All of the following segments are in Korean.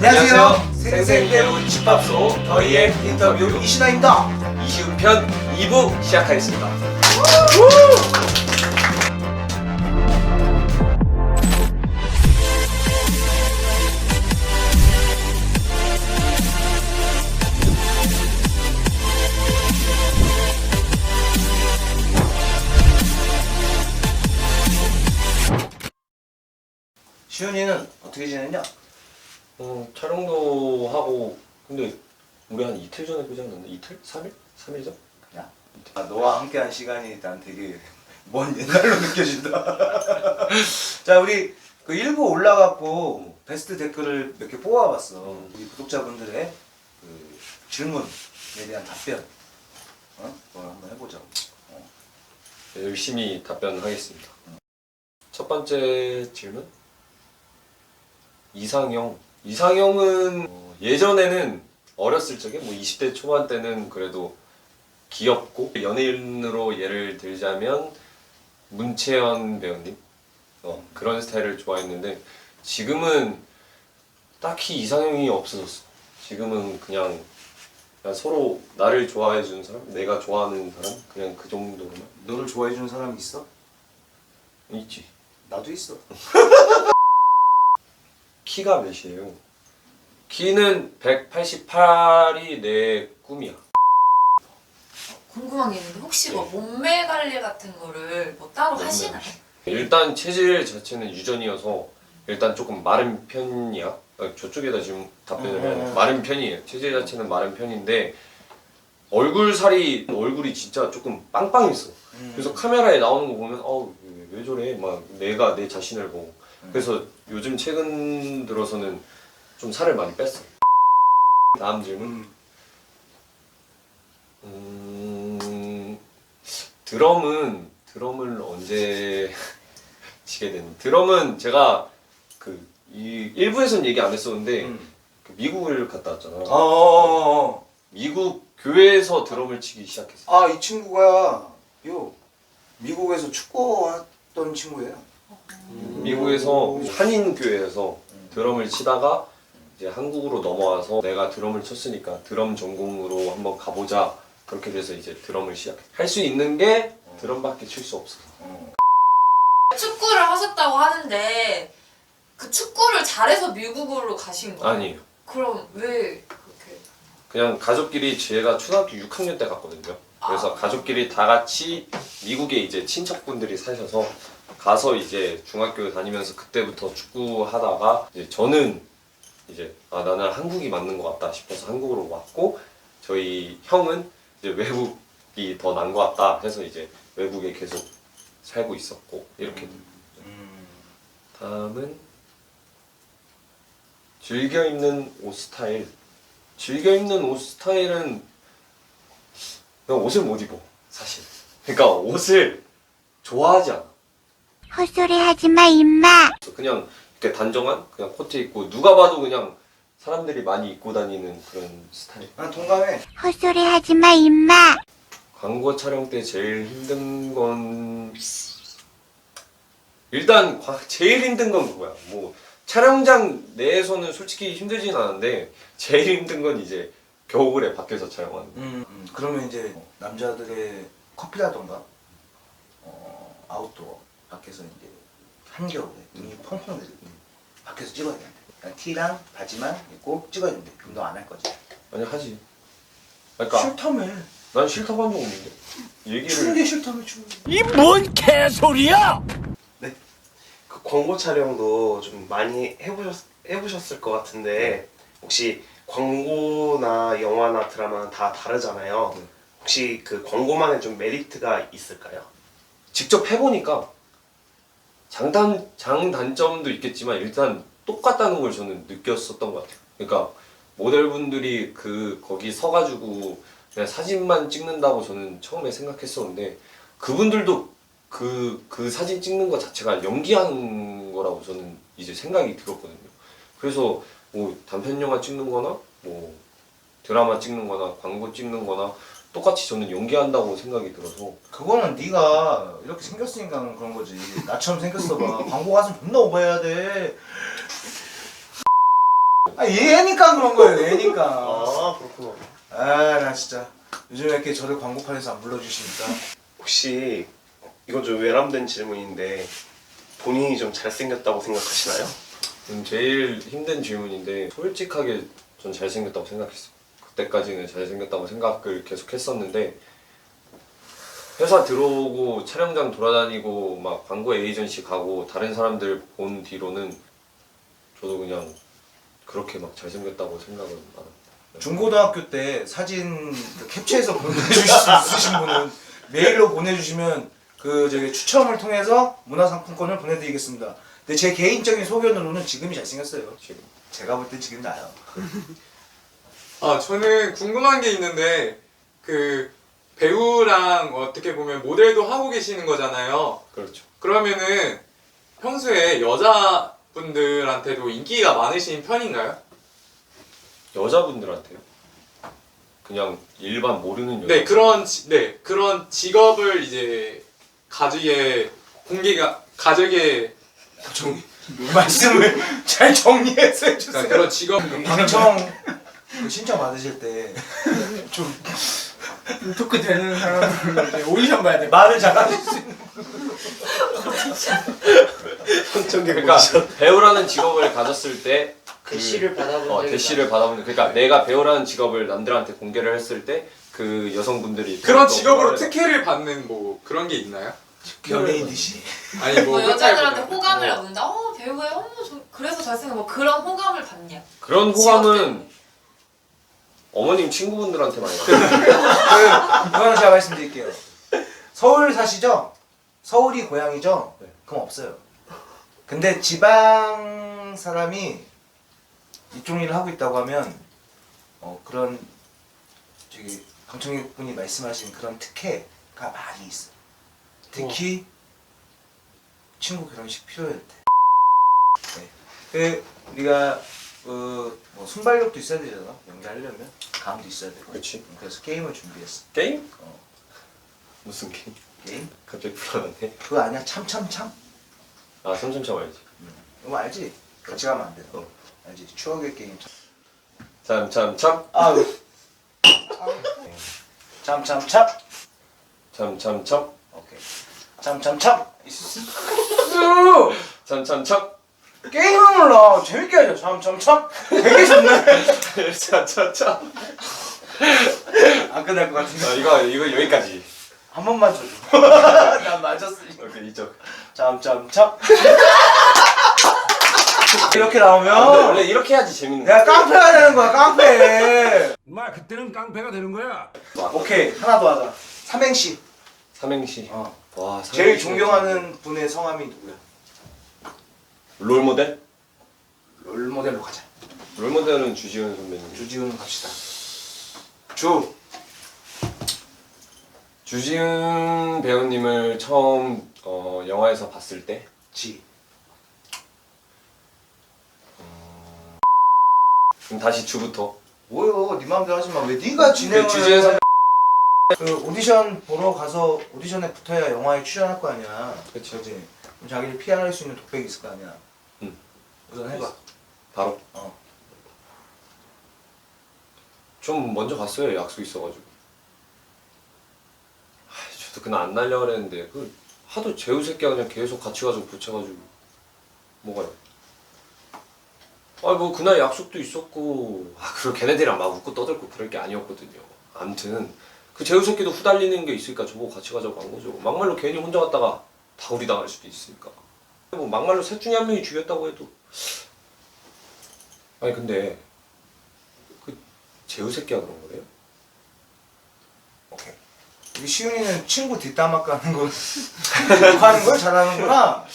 안녕하세요. 생생 배우 집밥소 더이의 인터뷰 이신아입니다. 20편 2부 시작하겠습니다. 시윤이는 어떻게 지냈냐? 어, 촬영도 하고 근데 우리 한 이틀 전에 보지 않았나? 이틀? 3일? 3일 전? 야, 아, 너와 함께한 시간이 난 되게 먼 옛날로 느껴진다. 자, 우리 그 일부 올라갔고 베스트 댓글을 몇 개 뽑아봤어. 음. 우리 구독자분들의 그 질문에 대한 답변. 어? 그걸 한번 해보자. 어. 네, 열심히 답변하겠습니다. 첫 번째 질문? 이상형. 이상형은 어, 예전에는 어렸을 적에 뭐 20대 초반 때는 그래도 귀엽고 연예인으로 예를 들자면 문채연 배우님 어, 그런 스타일을 좋아했는데 지금은 딱히 이상형이 없어졌어. 지금은 그냥, 그냥 서로 나를 좋아해 주는 사람, 내가 좋아하는 사람 그냥 그 정도로만 너를 좋아해 주는 사람 있어? 있지. 나도 있어. 키가 몇이에요? 키는 188이 내 꿈이야. 궁금한 게 있는데 혹시 뭐 몸매 관리 같은 거를 뭐 따로 몸매 하시나요? 일단 체질 자체는 유전이어서 일단 조금 마른 편이야. 아, 저쪽에다 지금 답변을 해야 돼. 음. 마른 편이에요. 체질 자체는 마른 편인데 얼굴 살이 얼굴이 진짜 조금 빵빵했어. 음. 그래서 카메라에 나오는 거 보면 어우 왜, 왜 저래? 막 내가 내 자신을 보고 음. 그래서 요즘 최근 들어서는 좀 살을 많이 뺐어. 다음 질문. 음. 음, 드럼은 드럼을 언제 치게 됐니? 드럼은 제가 그 이 일부에서는 얘기 안 했었는데 음. 그 미국을 갔다 왔잖아. 어어어 어. 미국 교회에서 드럼을 치기 시작했어. 아, 이 친구가 요 미국에서 축구 했던 친구예요. 미국에서 한인 교회에서 드럼을 치다가 이제 한국으로 넘어와서 내가 드럼을 쳤으니까 드럼 전공으로 한번 가보자. 그렇게 돼서 이제 드럼을 시작해. 할 수 있는 게 드럼밖에 칠 수 없어. 어. 축구를 하셨다고 하는데 그 축구를 잘해서 미국으로 가신 거예요? 아니에요. 그럼 왜 그렇게? 그냥 가족끼리 제가 초등학교 6학년 때 갔거든요. 그래서 가족끼리 다 같이 미국에 이제 친척분들이 사셔서 가서 이제 중학교 다니면서 그때부터 축구 하다가 이제 저는 이제 아 나는 한국이 맞는 것 같다 싶어서 한국으로 왔고 저희 형은 이제 외국이 더 난 것 같다 해서 이제 외국에 계속 살고 있었고 이렇게 음. 다음은 즐겨 입는 옷 스타일. 즐겨 입는 옷 스타일은 그냥 옷을 못 입어 사실. 그러니까 옷을 좋아하지 않아. 헛소리 하지 마, 임마. 그냥 이렇게 단정한 그냥 코트 입고 누가 봐도 그냥 사람들이 많이 입고 다니는 그런 스타일. 난 동감해. 헛소리 하지 마, 임마. 광고 촬영 때 제일 힘든 건 일단 과- 제일 힘든 건 그거야. 뭐 촬영장 내에서는 솔직히 힘들진 않은데 제일 힘든 건 이제 겨울에 밖에서 촬영하는 거. 음, 음. 그러면 이제 남자들의 커피라던가 어, 아웃도어 밖에서 이제 한겨울에 눈이 펑펑 내릴 때 밖에서 찍어야 된대. 그냥 티랑 바지만 입고 찍어야 된대. 그럼 너 안 할 거지? 아니 하지. 그러니까 싫다며. 난 싫다고 한 적 없는데 얘기를 추운 게 싫다며 추운 게. 그 광고 촬영도 좀 많이 해보셨, 해보셨을 것 같은데 혹시 광고나 영화나 드라마는 다 다르잖아요. 네. 혹시 그 광고만의 좀 메리트가 있을까요? 직접 해보니까 장단 장단점도 있겠지만 일단 똑같다는 걸 저는 느꼈었던 것 같아요. 그러니까 모델분들이 그 거기 서가지고 그냥 사진만 찍는다고 저는 처음에 생각했었는데 그분들도 그 그 사진 찍는 것 자체가 연기하는 거라고 저는 이제 생각이 들었거든요. 그래서 뭐 단편 영화 찍는 거나 뭐 드라마 찍는 거나 광고 찍는 거나 똑같이 저는 연기한다고 생각이 들어서 그거는 네가 이렇게 생겼으니까 그런 거지. 나처럼 생겼어 봐. 광고 가서 존나 오버해야 돼. 아 얘니까 그런 거예요 얘니까 아 그렇구나. 아 나 진짜 요즘에 이렇게 저를 광고판에서 안 불러주시니까 혹시 이건 좀 외람된 질문인데 본인이 좀 잘생겼다고 생각하시나요? 음, 제일 힘든 질문인데 솔직하게 전 잘생겼다고 생각했어요. 그때까지는 잘생겼다고 생각을 계속 했었는데 회사 들어오고 촬영장 돌아다니고 막 광고 에이전시 가고 다른 사람들 본 뒤로는 저도 그냥 그렇게 막 잘생겼다고 생각은 안 합니다. 중고등학교 때 사진 그 캡처해서 있으신 분은 메일로 보내주시면 그 저기 추첨을 통해서 문화상품권을 보내드리겠습니다. 근데 제 개인적인 소견으로는 지금이 잘생겼어요. 지금 제가 볼 땐 지금 나요. 아, 저는 궁금한 게 있는데, 그, 배우랑 어떻게 보면 모델도 하고 계시는 거잖아요. 그렇죠. 그러면은, 평소에 여자분들한테도 인기가 많으신 편인가요? 여자분들한테요? 그냥 일반 모르는 여자 네, 그런, 지- 네, 그런 직업을 이제, 가지게, 공개가, 가지게, 정 말씀을 잘 정리해서 해주세요. 그러니까 그런 직업, 방청 그 신청 받으실 때 좀 토크 되는 사람으로 이제 오디션 봐야 돼. 말을 잘하실 수 있는 성적인 그러니까 배우라는 직업을 가졌을 때 그, 대시를 받아본 어, 적이 대시를 받아보는 그러니까 내가 배우라는 직업을 남들한테 공개를 했을 때 그 여성분들이 그런 또 직업으로 특혜를 받는 뭐, 그런 게 있나요? 연예인이시. 아니, 뭐, 뭐 여자들한테 호감을 어. 얻는다. 어 배우야, 어머 저, 그래서 잘생겨. 뭐 그런 호감을 받냐? 그런 호감은. 어머님 친구분들한테 많이 받아요. 그 그거는 제가 말씀드릴게요. 서울 사시죠? 서울이 고향이죠? 네. 그럼 없어요. 근데 지방 사람이 이쪽 일을 하고 있다고 하면 어, 그런 저기 방청객 분이 말씀하신 그런 특혜가 많이 있어. 요 특히 친구 결혼식 필요할 때. 네. 그 우리가 그 뭐 순발력도 있어야 되잖아. 연기하려면 감도 있어야 되고. 그렇지. 그래서 게임을 준비했어. 게임? 어. 무슨 게임? 게임? 갑자기 불안하네. 그거 아니야? 참참참? 아 삼점참 알지. 이거 알지? 같이 가면 안 돼. 어. 알지? 추억의 게임. 참 참참 아, 참참참. 참 참 참 오케이. 참참참. 참참 참 게임을 몰라. 재밌게 하자. 참참참. 되게 좋네. 참참참. 안 끝날 것 같은데. 아 이거 이거 여기까지. 한 번만 줘줘. 난 맞았으니까. 오케이 이쪽. 참참참. 이렇게 아, 근데 나오면 원래 이렇게 해야지 재밌는 거. 내가 깡패가 되는 거야. 깡패. 마 그때는 깡패가 되는 거야. 오케이. 하나 더 하자. 삼행시. 삼행시. 어. 와 제일 삼행시. 존경하는 분의 성함이 누구야? 롤 모델? 롤 모델로 가자. 롤 모델은 주지훈 선배님. 주지훈 갑시다. 주. 주지훈 배우님을 처음 어, 영화에서 봤을 때 지. 그럼 다시 주부터. 뭐요? 네 마음대로 하지 마. 왜 네가 진행을 그 주지훈 선배. 그 오디션 보러 가서 오디션에 붙어야 영화에 출연할 거 아니야. 그치. 그지? 그럼 자기를 피할 수 있는 독백이 있을 거 아니야. 응. 우선 해봐. 바로. 어. 좀 먼저 갔어요. 약속 있어가지고. 아, 저도 그날 안 날려 그랬는데 그 하도 재우 새끼가 그냥 계속 같이 가지고 붙여가지고 뭐가요? 아뭐 그날 약속도 있었고 아 그리고 걔네들이랑 막 웃고 떠들고 그럴 게 아니었거든요. 암튼 그 재우 새끼도 후달리는 게 있으니까 저보고 같이 가자고 한 거죠. 막말로 괜히 혼자 갔다가 다우리 당할 수도 있으니까. 뭐 막말로 셋 중에 한 명이 죽였다고 해도 아니 근데 그 재우 새끼가 그런 거래요? 오케이. 우리 시윤이는 친구 뒷담화 까는 거 하는 걸 잘하는구나.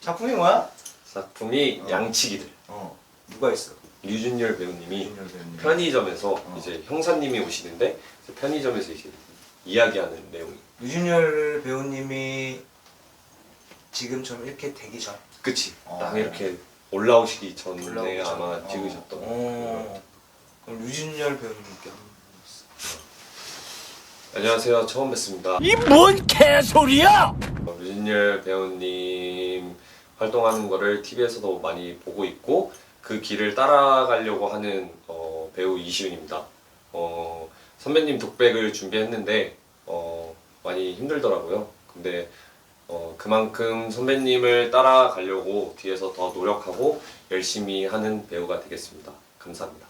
작품이 뭐야? 작품이 어. 양치기들. 어. 누가 있어? 류준열 배우님이 윤열 배우님. 편의점에서 어. 이제 형사님이 오시는데 이제 편의점에서 이제 이야기하는 내용이. 유진열 배우님이 지금처럼 이렇게 되기 전 그치. 어. 딱 이렇게 올라오시기 전에 올라오기 전. 아마 어. 찍으셨던. 어. 그럼 유진열 배우님께 한 안녕하세요. 처음 뵙습니다. 이 뭔 개소리야? 어, 류진열 배우님 활동하는 거를 TV에서도 많이 보고 있고 그 길을 따라가려고 하는 어, 배우 이시윤입니다. 어, 선배님 독백을 준비했는데 어, 많이 힘들더라고요. 근데 어, 그만큼 선배님을 따라가려고 뒤에서 더 노력하고 열심히 하는 배우가 되겠습니다. 감사합니다.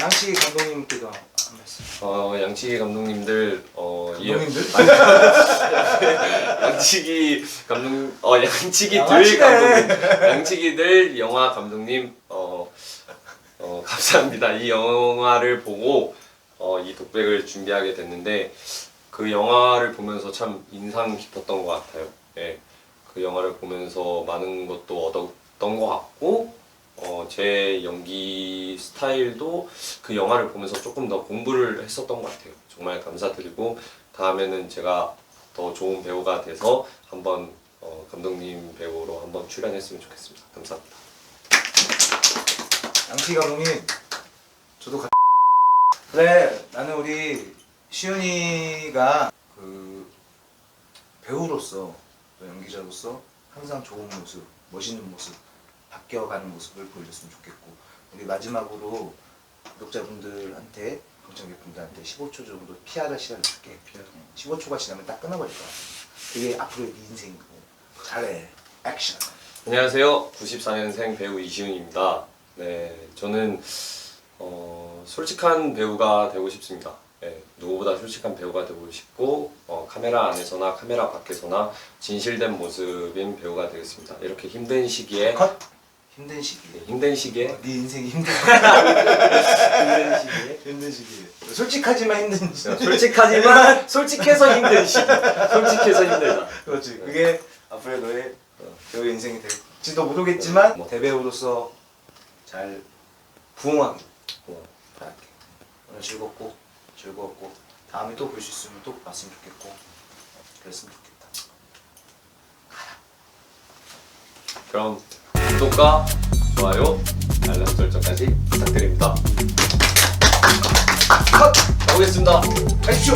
양치기 감독님께도 한 말씀. 어, 양치기 감독님들 어, 이- 감독님들? 양치기 감독 어 양치기 들 양아치네. 감독님 양치기들 영화 감독님 어, 어 감사합니다 이 영화를 보고 어, 이 독백을 준비하게 됐는데 그 영화를 보면서 참 인상 깊었던 것 같아요 예. 그 영화를 보면서 많은 것도 얻었던 것 같고 어, 제 연기 스타일도 그 영화를 보면서 조금 더 공부를 했었던 것 같아요 정말 감사드리고 다음에는 제가 더 좋은 배우가 돼서 한번 어, 감독님 배우로 한번 출연했으면 좋겠습니다. 감사합니다. 양치기 감독님, 저도 가... 그래, 나는 우리 시윤이가 그 배우로서 또 연기자로서 항상 좋은 모습, 멋있는 모습, 바뀌어가는 모습을 보여줬으면 좋겠고 우리 마지막으로 구독자분들한테 동창객분들한테 15초 정도 PR을 시간을 줄게. 15초가 지나면 딱 끊어버릴 거야. 그게 앞으로의 네 인생이고 잘해. 액션. 안녕하세요. 94년생 배우 이시훈입니다. 네, 저는 어, 솔직한 배우가 되고 싶습니다. 네, 누구보다 솔직한 배우가 되고 싶고 어, 카메라 안에서나 카메라 밖에서나 진실된 모습인 배우가 되겠습니다. 이렇게 힘든 시기에 컷. 힘든 시기. 네, 힘든 시기에 네 인생이 힘든 힘든 시기에 힘든 시기. 솔직하지만 힘든 시기. 솔직하지만 솔직해서 힘든 시기. 솔직해서 힘들다. 그렇지. 그게 앞으로의 너의 어, 배우 인생이 될지도 모르겠지만 뭐. 대배우로서 잘 부흥하길 어, 바랄게. 오늘 즐겁고 즐거웠고 다음에 또 볼 수 있으면 또 봤으면 좋겠고 그랬으면 좋겠다. 그럼 구독과 좋아요, 알람 설정까지 부탁드립니다. 컷! 가보겠습니다. 가십시오.